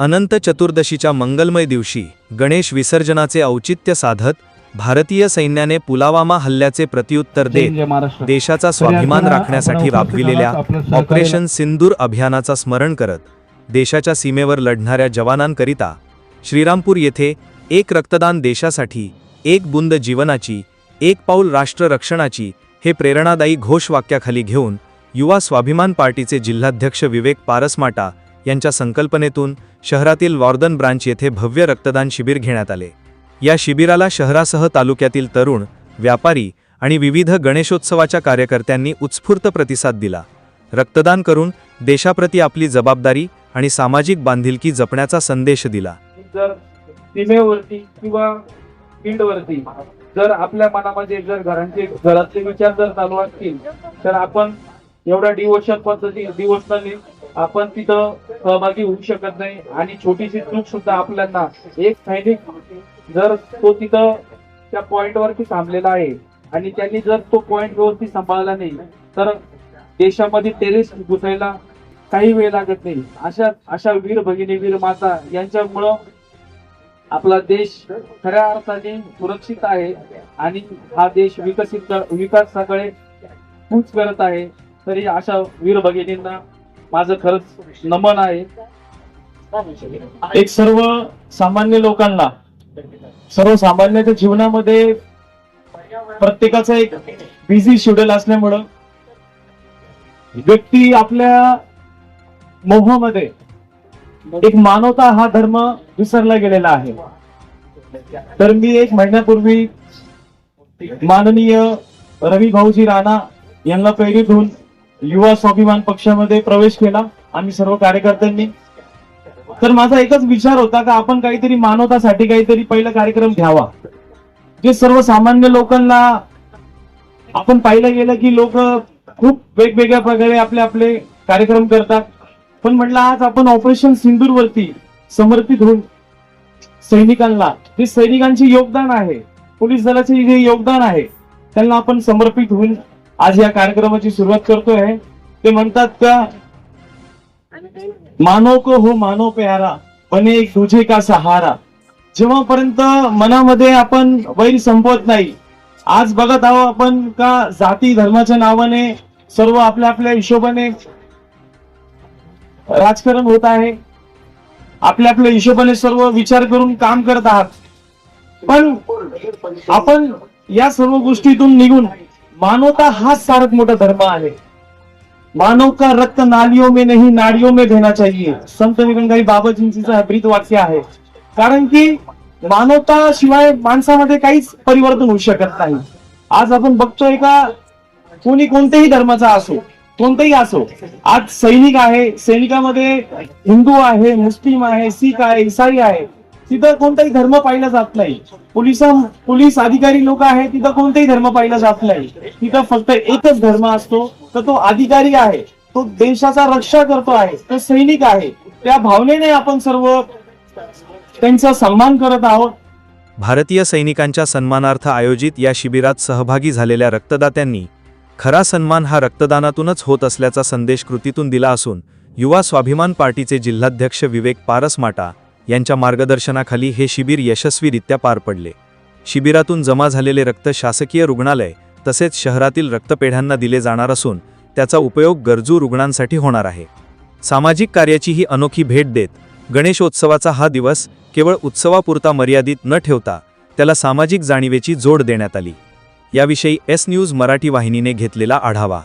अनंत चतुर्दशीच्या मंगलमय दिवशी गणेश विसर्जनाचे औचित्य साधत भारतीय सैन्याने पुलावामा हल्ल्याचे प्रत्युत्तर देत देशाचा स्वाभिमान राखण्यासाठी राबविलेल्या ऑपरेशन सिंदूर अभियानाचा स्मरण करत देशाच्या सीमेवर लढणाऱ्या जवानांकरिता श्रीरामपूर येथे एक रक्तदान देशासाठी एक बुंद जीवनाची एक पाऊल राष्ट्र रक्षणाची हे प्रेरणादायी घोषवाक्याखाली घेऊन युवा स्वाभिमान पार्टीचे जिल्हाध्यक्ष विवेक पारसमाटा यांच्या संकल्पनेतून शहरातील वॉर्दन ब्रांच येथे भव्य रक्तदान शिबिर घेण्यात आले. या शिबिराला शहरासह तालुक्यातील तरुण व्यापारी आणि विविध गणेशोत्सवाच्या कार्यकर्त्यांनी उत्स्फूर्त प्रतिसाद दिला. रक्तदान करून देशाप्रती आपली जबाबदारी आणि सामाजिक बांधिलकी जपण्याचा संदेश दिला. जर सीमेवरती किंवा फील्डवरती जर आपल्या मनामध्ये जर घरांचे घरातले विचार जर चालू असतील तर आपण एवढ्या डिवोशन पद्धती डिवोशनली आपण तिथं सहभागी होऊ शकत नाही. आणि छोटीशी चूक सुद्धा आपल्याला एक सैनिक जर तो तिथं त्या पॉइंटवरती थांबलेला आहे आणि त्यांनी जर तो पॉइंट व्यवस्थित सांभाळला नाही तर देशामध्ये टेरिस्ट घुसायला काही वेळ लागत नाही. अशा अशा वीर भगिनी वीर माता यांच्यामुळं आपला देश खऱ्या अर्थाने सुरक्षित आहे आणि हा देश विकसित विकासाकडे कूच करत आहे. तरी अशा वीर भगिनींना माझं खरंच नमन आहे. एक सर्व सामान्य लोकांना सर्वसामान्याच्या जीवनामध्ये प्रत्येकाचा एक बिझी शेड्यूल असल्यामुळं व्यक्ती आपल्या मोहामध्ये एक मानवता हा धर्म विसरला गेलेला आहे. तर मी एक महिन्यापूर्वी माननीय रवी भाऊजी राणा यांना प्रेरित होऊन युवा स्वाभिमान पक्षामध्ये प्रवेश केला आम्ही सर्व कार्यकर्त्यांनी. तर माझा एकच विचार होता का आपण काहीतरी मानवतासाठी काहीतरी पहिला कार्यक्रम घ्यावा. जे सर्वसामान्य लोकांना आपण पाहिलं गेलं की लोक खूप वेगवेगळ्या प्रकारे आपले आपले कार्यक्रम करतात. पण म्हटलं आज आपण ऑपरेशन सिंदूर वरती समर्पित होऊन सैनिकांना जे सैनिकांचे योगदान आहे पोलीस दलाचे जे योगदान आहे त्यांना आपण समर्पित होऊन आज या कार्यक्रमाची सुरुवात करतोय. ते म्हणतात का मानव को हो मानव प्यारा बने एक तुझे का सहारा. जेव्हापर्यंत मनामध्ये आपण वैर संपवत नाही आज बघत आहोत आपण का जाती धर्माच्या नावाने सर्व आपल्या आपल्या हिशोबाने राजकारण होत आहे. आपल्या आपल्या हिशोबाने सर्व विचार करून काम करत आहात. पण आपण या सर्व गोष्टीतून निघून मानवता हाच सारत मोठा धर्म आहे. मानव का रक्त नालियों में नहीं नाड़ियों में बहना चाहिए. संत निरंगाई बाबाजींचं हे ब्रीद वाक्य आहे. कारण की मानवता शिवाय माणसामध्ये काहीच परिवर्तन होऊ शकत नाही. आज आपण बघतोय का कोणी कोणत्याही धर्माचा असो कोणताही असो आज सैनिक आहे सैनिकामध्ये हिंदू आहे मुस्लिम आहे शीख आहे इसाई आहे. तिथं कोणताही धर्म पाहिला जात नाही. पोलीस पोलीस अधिकारी लोक आहेत तिथं कोणताही धर्म पाहिला जात नाही. तिथं फक्त एकच धर्म असतो तर तो अधिकारी आहे. तो देशाचा रक्षा करतो आहे तो सैनिक आहे. त्या भावनेने आपण सर्व त्यांचा सन्मान करत आहोत. भारतीय सैनिकांच्या सन्मानार्थ आयोजित या शिबिरात सहभागी झालेल्या रक्तदात्यांनी खरा सन्मान हा रक्तदानातूनच होत असल्याचा संदेश कृतीतून दिला असून युवा स्वाभिमान पार्टीचे जिल्हाध्यक्ष विवेक पारसमाटा यांच्या मार्गदर्शनाखाली हे शिबिर यशस्वीरित्या पार पडले. शिबिरातून जमा झालेले रक्त शासकीय रुग्णालय तसेच शहरातील रक्तपेढ्यांना दिले जाणार असून त्याचा उपयोग गरजू रुग्णांसाठी होणार आहे. सामाजिक कार्याची ही अनोखी भेट देत गणेशोत्सवाचा हा दिवस केवळ उत्सवापुरता मर्यादित न ठेवता त्याला सामाजिक जाणीवेची जोड देण्यात आली. याविषयी एस न्यूज मराठी वाहिनीने घेतलेला आढावा.